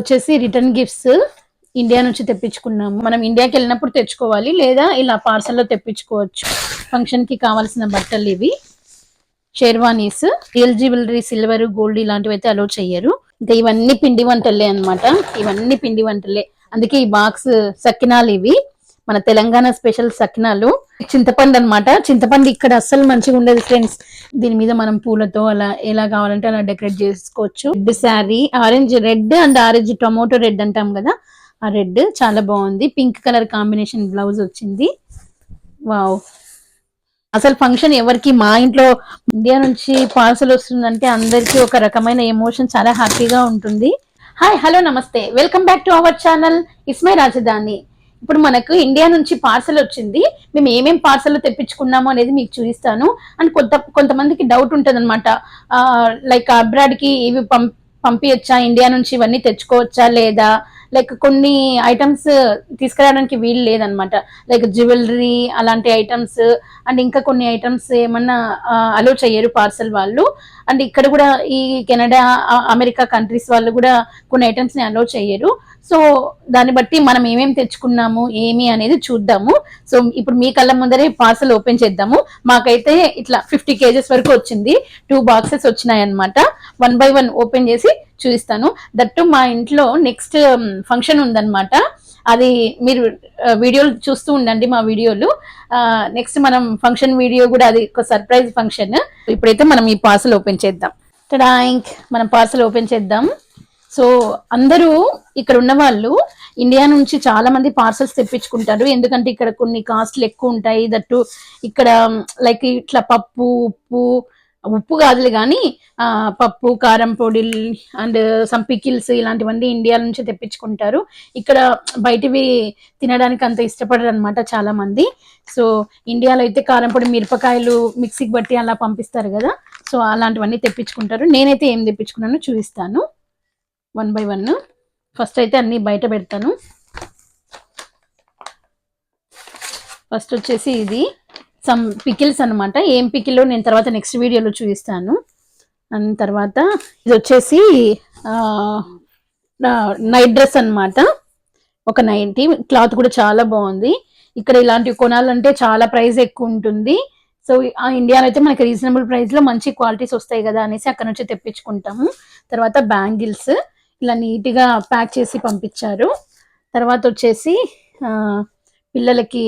వచ్చేసి return gifts India నుంచి తెప్పించుకున్నాము. మనం ఇండియాకి వెళ్ళినప్పుడు తెచ్చుకోవాలి లేదా ఇలా పార్సల్లో తెప్పించుకోవచ్చు. ఫంక్షన్కి కావాల్సిన బట్టలు ఇవి. Sherwanis real jewellery silver gold ఇలాంటివి అయితే అలో చెయ్యరు. ఇంకా ఇవన్నీ పిండి వంటలే అన్నమాట. ఇవన్నీ పిండి వంటలే. అందుకే ఈ బాక్స్ సకినాలు ఇవి. మన తెలంగాణ స్పెషల్ సకినాలు చింతపండు అన్నమాట. చింతపండు ఇక్కడ అస్సలు మంచిగా ఉండదు ఫ్రెండ్స్. దీని మీద మనం పూలతో అలా ఎలా కావాలంటే అలా డెకరేట్ చేసుకోవచ్చు. Red sari orange red and orange tomato red అంటాం కదా ఆ రెడ్ చాలా బాగుంది. పింక్ కలర్ కాంబినేషన్ బ్లౌజ్ వచ్చింది. వావ్. అసలు ఫంక్షన్ ఎవరికి మా ఇంట్లో ఇండియా నుంచి పార్సల్ వస్తుందంటే అందరికీ ఒక రకమైన ఎమోషన్ చాలా హ్యాపీగా ఉంటుంది. హాయ్ హలో నమస్తే. Welcome back to our channel. ఇస్మై రాజధాని. ఇప్పుడు మనకు ఇండియా నుంచి పార్సల్ వచ్చింది. మేము ఏమేం పార్సల్ తెప్పించుకున్నామో అనేది మీకు చూపిస్తాను. అండ్ కొంత కొంతమందికి డౌట్ ఉంటుంది అనమాట లైక్ అబ్రాడ్కి ఇవి పం పంపించచ్చా ఇండియా నుంచి ఇవన్నీ తెచ్చుకోవచ్చా లేదా? లైక్ కొన్ని ఐటమ్స్ తీసుకురావడానికి వీలు లేదనమాట లైక్ జ్యువెలరీ అలాంటి ఐటమ్స్ అండ్ ఇంకా కొన్ని ఐటమ్స్ ఏమన్నా అలో చెయ్యరు పార్సల్ వాళ్ళు. అండ్ ఇక్కడ కూడా ఈ కెనడా అమెరికా కంట్రీస్ వాళ్ళు కూడా కొన్ని ఐటమ్స్ని అలో చేయరు. సో దాన్ని బట్టి మనం ఏమేమి తెచ్చుకున్నాము ఏమి అనేది చూద్దాము. సో ఇప్పుడు మీ కళ్ళ ముందరే పార్సల్ ఓపెన్ చేద్దాము. మాకైతే ఇట్లా ఫిఫ్టీ కేజెస్ వరకు వచ్చింది. టూ బాక్సెస్ వచ్చినాయి అనమాట వన్ బై వన్ ఓపెన్ చేసి చూపిస్తాను. దట్టు మా ఇంట్లో నెక్స్ట్ ఫంక్షన్ um, ఉందన్నమాట. అది మీరు uh, వీడియోలు చూస్తూ ఉండండి మా వీడియోలు నెక్స్ట్ uh, మనం ఫంక్షన్ వీడియో కూడా అది ఒక సర్ప్రైజ్ ఫంక్షన్ ఇప్పుడైతే మనం ఈ పార్సల్ ఓపెన్ చేద్దాం. టడాయింక్ మనం పార్సల్ ఓపెన్ చేద్దాం. సో అందరూ ఇక్కడ ఉన్న వాళ్ళు ఇండియా నుంచి చాలా మంది పార్సల్స్ తెప్పించుకుంటారు. ఎందుకంటే ఇక్కడ కొన్ని కాస్ట్లు ఎక్కువ ఉంటాయి. దట్టు ఇక్కడ లైక్ ఇట్లా పప్పు ఉప్పు ఉప్పు కాదులే కానీ పప్పు కారం పొడి అండ్ సమ్ పికిల్స్ ఇలాంటివన్నీ ఇండియా నుంచి తెప్పించుకుంటారు. ఇక్కడ బయటివి తినడానికి అంత ఇష్టపడరు అనమాట చాలా మంది. సో ఇండియాలో అయితే కారం పొడి మిరపకాయలు మిక్సీకి బట్టి అలా పంపిస్తారు కదా. సో అలాంటివన్నీ తెప్పించుకుంటారు. నేనైతే ఏం తెప్పించుకున్నానో చూపిస్తాను. One by one. ఫస్ట్ అయితే అన్ని బయట పెడతాను. ఫస్ట్ వచ్చేసి ఇది సమ్ పికిల్స్ అన్నమాట. ఏం పికిల్లో నేను తర్వాత నెక్స్ట్ వీడియోలో చూపిస్తాను. అండ్ తర్వాత ఇది వచ్చేసి నైట్ డ్రెస్ అన్నమాట. ఒక నైంటీ క్లాత్ కూడా చాలా బాగుంది. ఇక్కడ ఇలాంటివి కొనాలంటే చాలా ప్రైస్ ఎక్కువ ఉంటుంది. సో ఆ ఇండియాలో అయితే మనకి రీజనబుల్ ప్రైస్లో మంచి క్వాలిటీస్ వస్తాయి కదా అనేసి అక్కడ నుంచి తెప్పించుకుంటాము. తర్వాత బ్యాంగిల్స్ ఇలా నీట్గా ప్యాక్ చేసి పంపించారు. తర్వాత వచ్చేసి పిల్లలకి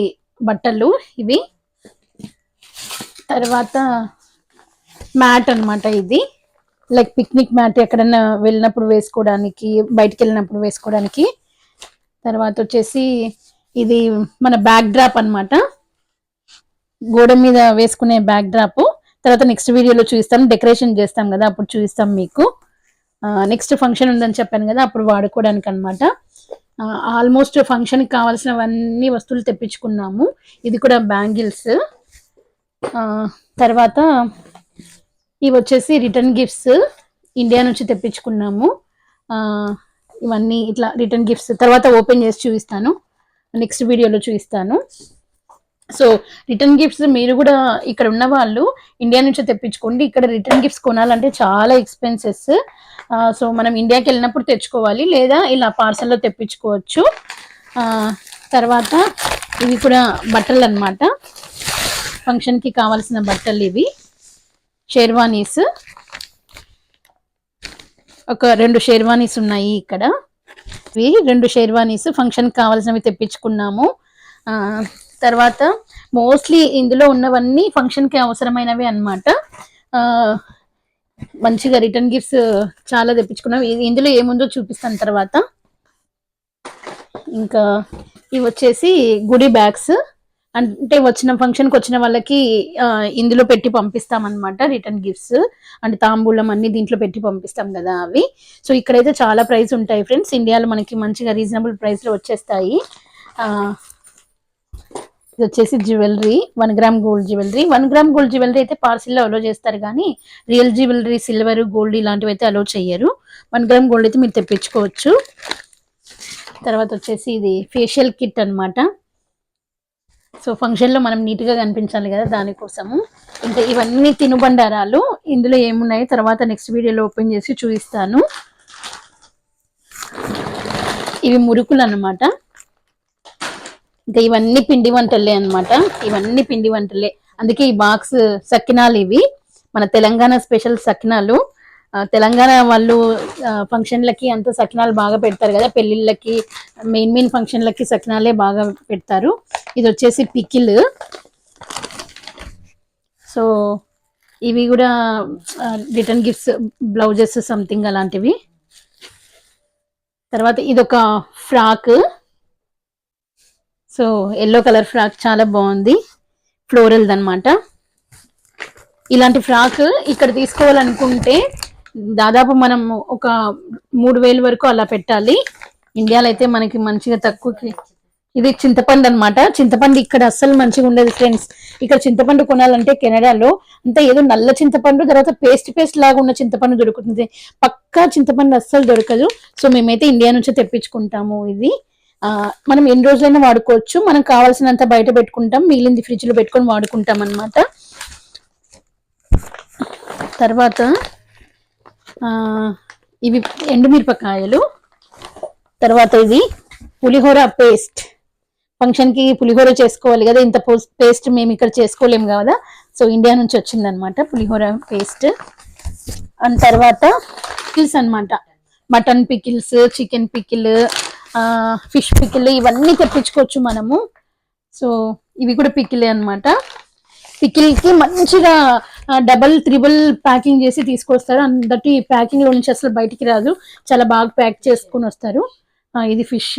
బట్టలు ఇవి. తర్వాత మ్యాట్ అన్నమాట ఇది. లైక్ పిక్నిక్ మ్యాట్ ఎక్కడన్నా వెళ్ళినప్పుడు వేసుకోవడానికి బయటికి వెళ్ళినప్పుడు వేసుకోవడానికి. తర్వాత వచ్చేసి ఇది మన బ్యాక్ డ్రాప్ అన్నమాట. గోడ మీద వేసుకునే బ్యాక్ డ్రాప్. తర్వాత నెక్స్ట్ వీడియోలో చూపిస్తాను డెకరేషన్ చేస్తాం కదా అప్పుడు చూపిస్తాం మీకు. నెక్స్ట్ ఫంక్షన్ ఉందని చెప్పాను కదా అప్పుడు వాడుకోవడానికి అనమాట ఆల్మోస్ట్ ఫంక్షన్కి కావాల్సినవన్నీ వస్తువులు తెప్పించుకున్నాము. ఇది కూడా బ్యాంగిల్స్ తర్వాత ఇవి వచ్చేసి రిటర్న్ గిఫ్ట్స్ ఇండియా నుంచి తెప్పించుకున్నాము. ఇవన్నీ ఇట్లా రిటర్న్ గిఫ్ట్స్ తర్వాత ఓపెన్ చేసి చూపిస్తాను. నెక్స్ట్ వీడియోలో చూపిస్తాను. సో రిటర్న్ గిఫ్ట్స్ మీరు కూడా ఇక్కడ ఉన్న వాళ్ళు ఇండియా నుంచి తెప్పించుకోండి. ఇక్కడ రిటర్న్ గిఫ్ట్స్ కొనాలంటే చాలా ఎక్స్పెన్సెస్. సో మనం ఇండియాకి వెళ్ళినప్పుడు తెచ్చుకోవాలి లేదా ఇలా పార్సల్లో తెప్పించుకోవచ్చు. తర్వాత ఇవి కూడా బట్టలు అన్నమాట. ఫంక్షన్కి కావాల్సిన బట్టలు ఇవి. షేర్వానీస్. ఒక రెండు షేర్వానీస్ ఉన్నాయి ఇక్కడ. ఇవి రెండు షేర్వానీస్. ఫంక్షన్కి కావాల్సినవి తెప్పించుకున్నాము. తర్వాత మోస్ట్లీ ఇందులో ఉన్నవన్నీ ఫంక్షన్కి అవసరమైనవి అన్నమాట. మంచిగా రిటర్న్ గిఫ్ట్స్ చాలా తెప్పించుకున్నాం. ఇది- ఇందులో ఏముందో చూపిస్తాను తర్వాత. ఇంకా ఇవి వచ్చేసి గుడి బ్యాగ్స్ అంటే వచ్చిన ఫంక్షన్కి వచ్చిన వాళ్ళకి ఇందులో పెట్టి పంపిస్తాం రిటర్న్ గిఫ్ట్స్ అంటే తాంబూలం అన్ని దీంట్లో పెట్టి పంపిస్తాం కదా అవి. సో ఇక్కడైతే చాలా ప్రైస్ ఉంటాయి ఫ్రెండ్స్ ఇండియాలో మనకి మంచిగా రీజనబుల్ ప్రైస్లో వచ్చేస్తాయి. ఇది వచ్చేసి jewellery one gram gold jewellery. One gram gold jewellery అయితే పార్సిల్లో అలో చేస్తారు కానీ రియల్ జ్యువెలరీ సిల్వర్ గోల్డ్ ఇలాంటివి అయితే అలో చెయ్యరు. వన్ గ్రామ్ గోల్డ్ అయితే మీరు తెప్పించుకోవచ్చు. తర్వాత వచ్చేసి ఇది ఫేషియల్ కిట్ అన్నమాట. సో ఫంక్షన్లో మనం నీట్గా కనిపించాలి కదా దానికోసము. ఇంకా ఇవన్నీ తినుబండారాలు. ఇందులో ఏమున్నాయి తర్వాత నెక్స్ట్ వీడియోలో ఓపెన్ చేసి చూపిస్తాను. ఇవి మురుకులు అనమాట ఇంకా ఇవన్నీ పిండి వంటలే అన్నమాట. ఇవన్నీ పిండి వంటలే. అందుకే ఈ బాక్స్ సకినాలు ఇవి. మన తెలంగాణ స్పెషల్ సకినాలు. తెలంగాణ వాళ్ళు ఫంక్షన్లకి అంత సకినాలు బాగా పెడతారు కదా. పెళ్ళిళ్ళకి మెయిన్ మెయిన్ ఫంక్షన్లకి సకినాలే బాగా పెడతారు. ఇది వచ్చేసి పికిల్. సో ఇవి కూడా రిటర్న్ గిఫ్ట్స్ బ్లౌజెస్ సంథింగ్ అలాంటివి. తర్వాత ఇదొక frock. So yellow colour frock చాలా బాగుంది. ఫ్లోరల్ అన్నమాట ఇలాంటి ఫ్రాక్ ఇక్కడ తీసుకోవాలనుకుంటే దాదాపు మనం ఒక మూడు వేలు వరకు అలా పెట్టాలి. ఇండియాలో అయితే మనకి మంచిగా తక్కువకి ఇది చింతపండు అన్నమాట. చింతపండు ఇక్కడ అస్సలు మంచిగా ఉండదు ఫ్రెండ్స్ ఇక్కడ చింతపండు కొనాలంటే కెనడాలో అంతా ఏదో నల్ల చింతపండు తర్వాత పేస్ట్ పేస్ట్ లాగా ఉన్న చింతపండు దొరుకుతుంది. పక్కా చింతపండు అస్సలు దొరకదు. సో మేమైతే ఇండియా నుంచి తెప్పించుకుంటాము ఇది. మనం ఎన్ని రోజులైనా వాడుకోవచ్చు. మనకు కావాల్సినంత బయట పెట్టుకుంటాం. మిగిలింది ఫ్రిడ్జ్లో పెట్టుకొని వాడుకుంటాం అన్నమాట. తర్వాత ఆ, ఇవి ఎండుమిరపకాయలు. తర్వాత ఇది పులిహోర పేస్ట్ ఫంక్షన్కి పులిహోర చేసుకోవాలి కదా. ఇంత పేస్ట్ మేము ఇక్కడ చేసుకోలేము కదా. సో ఇండియా నుంచి వచ్చిందనమాట పులిహోర పేస్ట్ అండ్ తర్వాత పికిల్స్ అన్నమాట. Mutton pickles chicken pickle fish pickle ఇవన్నీ తెప్పించుకోవచ్చు మనము. సో ఇవి కూడా పికిలే అన్నమాట. పికిల్కి మంచిగా డబల్ త్రిబుల్ ప్యాకింగ్ చేసి తీసుకొస్తారు. అందటి ప్యాకింగ్లో నుంచి అసలు బయటికి రాదు. చాలా బాగా ప్యాక్ చేసుకుని వస్తారు. ఇది ఫిష్.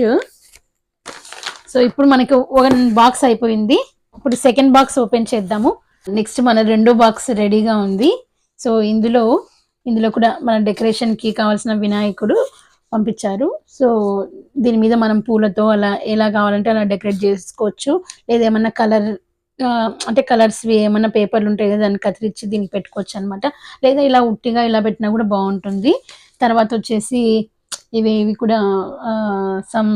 సో ఇప్పుడు మనకి ఒక బాక్స్ అయిపోయింది. ఇప్పుడు సెకండ్ బాక్స్ ఓపెన్ చేద్దాము. నెక్స్ట్ మన రెండో బాక్స్ రెడీగా ఉంది. సో ఇందులో ఇందులో కూడా మన డెకరేషన్కి కావాల్సిన వినాయకుడు పంపించారు. సో దీని మీద మనం పూలతో అలా ఎలా కావాలంటే అలా డెకరేట్ చేసుకోవచ్చు. లేదా ఏమన్నా కలర్ అంటే కలర్స్ ఏమన్నా పేపర్లు ఉంటాయి కదా దాన్ని కత్తిరించి దీనికి పెట్టుకోవచ్చు అనమాట లేదా ఇలా ఉట్టిగా ఇలా పెట్టినా కూడా బాగుంటుంది. తర్వాత వచ్చేసి ఇవి ఇవి కూడా సమ్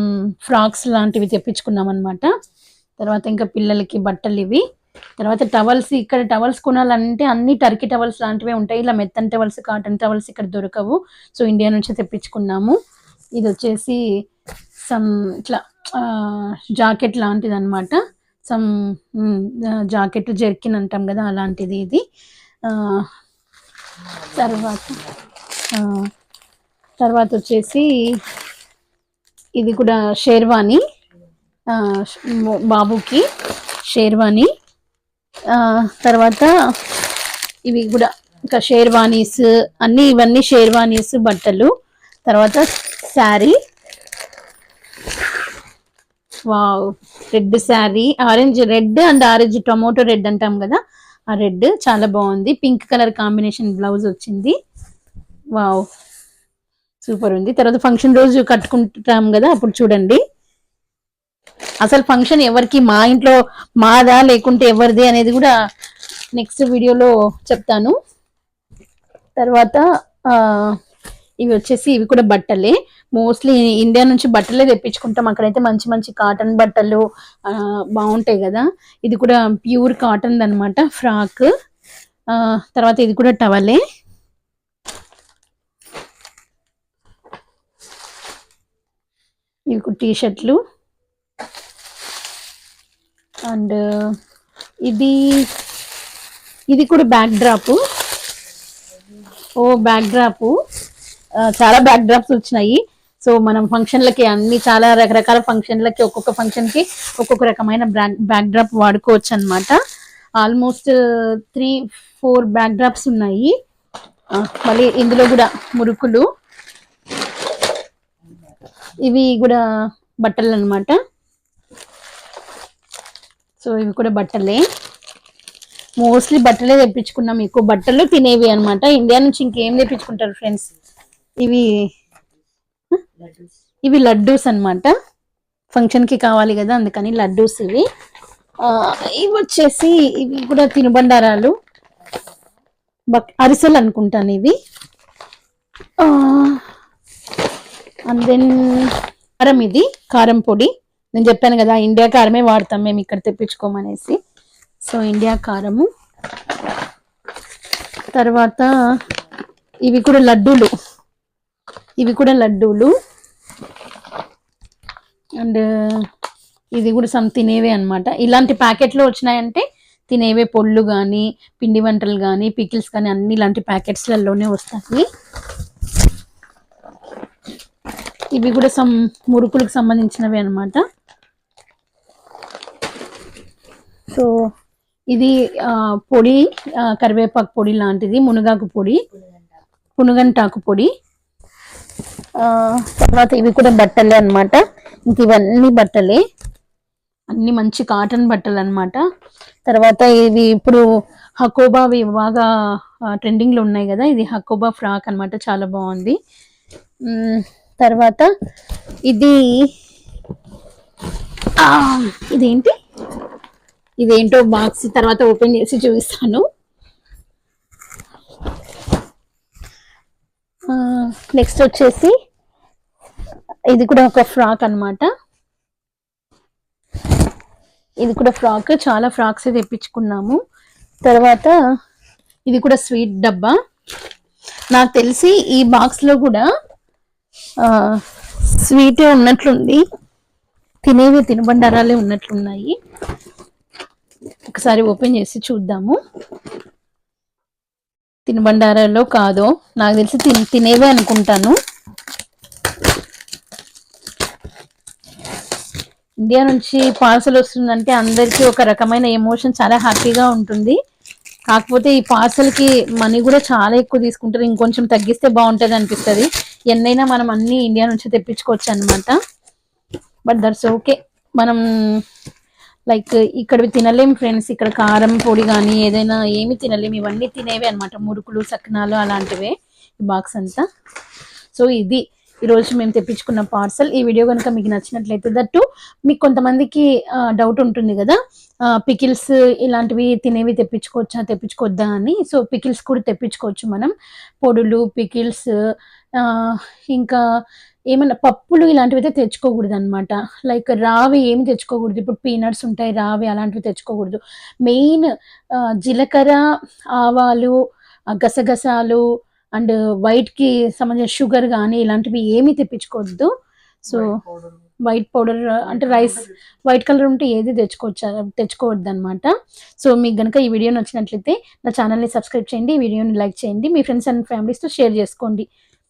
ఫ్రాక్స్ లాంటివి తెప్పించుకున్నాం అనమాట తర్వాత ఇంకా పిల్లలకి బట్టలు ఇవి. తర్వాత టవల్స్ ఇక్కడ టవల్స్ కొనాలంటే అన్ని టర్కీ టవల్స్ లాంటివే ఉంటాయి. ఇలా మెత్తన్ టవల్స్ కాటన్ టవల్స్ ఇక్కడ దొరకవు. సో ఇండియా నుంచి తెప్పించుకున్నాము. ఇది వచ్చేసి సమ్ ఇట్లా జాకెట్ లాంటిది అనమాట సమ్ జాకెట్ జెర్కిన్ అంటాం కదా అలాంటిది ఇది. తర్వాత తర్వాత వచ్చేసి ఇది కూడా షేర్వాణి బాబుకి షేర్వాణి తర్వాత ఇవి కూడా ఇంకా షేర్వానీస్ అన్నీ ఇవన్నీ షేర్వానీస్ బట్టలు. తర్వాత sari. Wow red sari. Orange red and orange tomato red అంటాం కదా ఆ రెడ్ చాలా బాగుంది. పింక్ కలర్ కాంబినేషన్ బ్లౌజ్ వచ్చింది. వావ్ సూపర్ ఉంది. తర్వాత ఫంక్షన్ రోజు కట్టుకుంటాం కదా అప్పుడు చూడండి. అసలు ఫంక్షన్ ఎవరికి? మా ఇంట్లో మాదా లేకుంటే ఎవరిది అనేది కూడా నెక్స్ట్ వీడియోలో చెప్తాను. తర్వాత ఇవి వచ్చేసి ఇవి కూడా బట్టలే. మోస్ట్లీ ఇండియా నుంచి బట్టలే తెప్పించుకుంటాం. అక్కడైతే మంచి మంచి కాటన్ బట్టలు బాగుంటాయి కదా. ఇది కూడా ప్యూర్ కాటన్ అనమాట ఫ్రాక్ తర్వాత ఇది కూడా టవలే ఇవి టీ షర్ట్లు అండ్ ఇది ఇది కూడా బ్యాక్ డ్రాప్ ఓ బ్యాక్ డ్రాప్ చాలా బ్యాక్ డ్రాప్స్ వచ్చినాయి. సో మనం ఫంక్షన్లకి అన్ని చాలా రకరకాల ఫంక్షన్లకి ఒక్కొక్క ఫంక్షన్కి ఒక్కొక్క రకమైన బ్యాక్ డ్రాప్ వాడుకోవచ్చు అన్నమాట. Almost three four backdrops ఉన్నాయి. మళ్ళీ ఇందులో కూడా మురుకులు. ఇవి కూడా బట్టలు అన్నమాట. సో ఇవి కూడా బట్టలే. మోస్ట్లీ బట్టలే తెప్పించుకున్నాం ఎక్కువ బట్టలు తినేవి అన్నమాట. ఇండియా నుంచి ఇంకేం తెప్పించుకుంటారు ఫ్రెండ్స్ ఇవి ఇవి లడ్డూస్ అన్నమాట. ఫంక్షన్కి కావాలి కదా అందుకని లడ్డూస్ ఇవి. ఇవి వచ్చేసి ఇవి కూడా తినుబండారాలు. అరిసెలు అనుకుంటాను ఇవి. అండ్ దెన్ కారం ఇది కారం పొడి. నేను చెప్పాను కదా ఇండియా కారమే వాడతాం మేము ఇక్కడ తెప్పించుకోమనేసి. సో ఇండియా కారము. తర్వాత ఇవి కూడా లడ్డూలు. ఇవి కూడా లడ్డూలు. అండ్ ఇది కూడా సమ్ తినేవే అనమాట ఇలాంటి ప్యాకెట్లో వచ్చినాయంటే తినేవే పొళ్ళు కానీ పిండి వంటలు కానీ పికిల్స్ కానీ అన్ని ఇలాంటి ప్యాకెట్స్లలోనే వస్తాయి. ఇవి కూడా సమ్ మురుకులకు సంబంధించినవి అనమాట సో ఇది పొడి కరివేపాకు పొడి లాంటిది మునగాకు పొడి పునుగంటాకు పొడి. తర్వాత ఇవి కూడా బట్టలే అన్నమాట. ఇంక ఇవన్నీ బట్టలే. అన్ని మంచి కాటన్ బట్టలు అన్నమాట. తర్వాత ఇవి ఇప్పుడు హకోబా అవి బాగా ట్రెండింగ్లో ఉన్నాయి కదా ఇది హకోబా ఫ్రాక్ అన్నమాట చాలా బాగుంది. తర్వాత ఇది ఇదేంటి? ఇదేంటో బాక్స్ తర్వాత ఓపెన్ చేసి చూపిస్తాను. నెక్స్ట్ వచ్చేసి ఇది కూడా ఒక ఫ్రాక్ అన్నమాట. ఇది కూడా ఫ్రాక్ చాలా ఫ్రాక్స్ తెప్పించుకున్నాము. తర్వాత ఇది కూడా స్వీట్ డబ్బా. నాకు తెలిసి ఈ బాక్స్లో కూడా స్వీట్ ఉన్నట్లుంది. తినేవి తినుబండారాలే ఉన్నట్లున్నాయి. ఒకసారి ఓపెన్ చేసి చూద్దాము. తినుబండారాలో కాదో నాకు తెలిసి తిని తినేవే అనుకుంటాను. ఇండియా నుంచి పార్సల్ వస్తుందంటే అందరికీ ఒక రకమైన ఎమోషన్ చాలా హ్యాపీగా ఉంటుంది. కాకపోతే ఈ పార్సల్కి మనీ కూడా చాలా ఎక్కువ తీసుకుంటారు. ఇంకొంచెం తగ్గిస్తే బాగుంటుంది అనిపిస్తుంది. ఎన్నైనా మనం అన్ని ఇండియా నుంచి తెప్పించుకోవచ్చు అనమాట బట్ దట్స్ ఓకే. మనం లైక్ ఇక్కడ తినలేం ఫ్రెండ్స్ ఇక్కడ కారం పొడి కానీ ఏదైనా ఏమి తినలేం ఇవన్నీ తినేవే అన్నమాట. మురుకులు సక్నాలు అలాంటివే ఈ బాక్స్ అంతా. సో ఇది. ఈరోజు మేము తెప్పించుకున్న పార్సల్ ఈ వీడియో కనుక మీకు నచ్చినట్లయితే దట్టు మీకు కొంతమందికి డౌట్ ఉంటుంది కదా. పికిల్స్ ఇలాంటివి తినేవి తెప్పించుకోవచ్చా తెప్పించుకోవద్దా అని. సో పికిల్స్ కూడా తెప్పించుకోవచ్చు మనం. పొడులు పికిల్స్ ఇంకా ఏమన్నా పప్పులు ఇలాంటివి అయితే తెచ్చుకోకూడదు అనమాట లైక్ రావి ఏమి తెచ్చుకోకూడదు. ఇప్పుడు పీనట్స్ ఉంటాయి రావి అలాంటివి తెచ్చుకోకూడదు. మెయిన్ జీలకర్ర ఆవాలు గసగసాలు అండ్ వైట్కి సంబంధించిన షుగర్ కానీ ఇలాంటివి ఏమీ తెప్పించుకోవద్దు. సో వైట్ పౌడర్ అంటే రైస్ వైట్ కలర్ ఉంటే ఏది తెచ్చుకోవచ్చు తెచ్చుకోవద్దు అనమాట సో మీకు గనుక ఈ వీడియో నచ్చినట్లయితే నా ఛానల్ని సబ్స్క్రైబ్ చేయండి ఈ వీడియోని లైక్ చేయండి మీ ఫ్రెండ్స్ అండ్ ఫ్యామిలీస్తో షేర్ చేసుకోండి.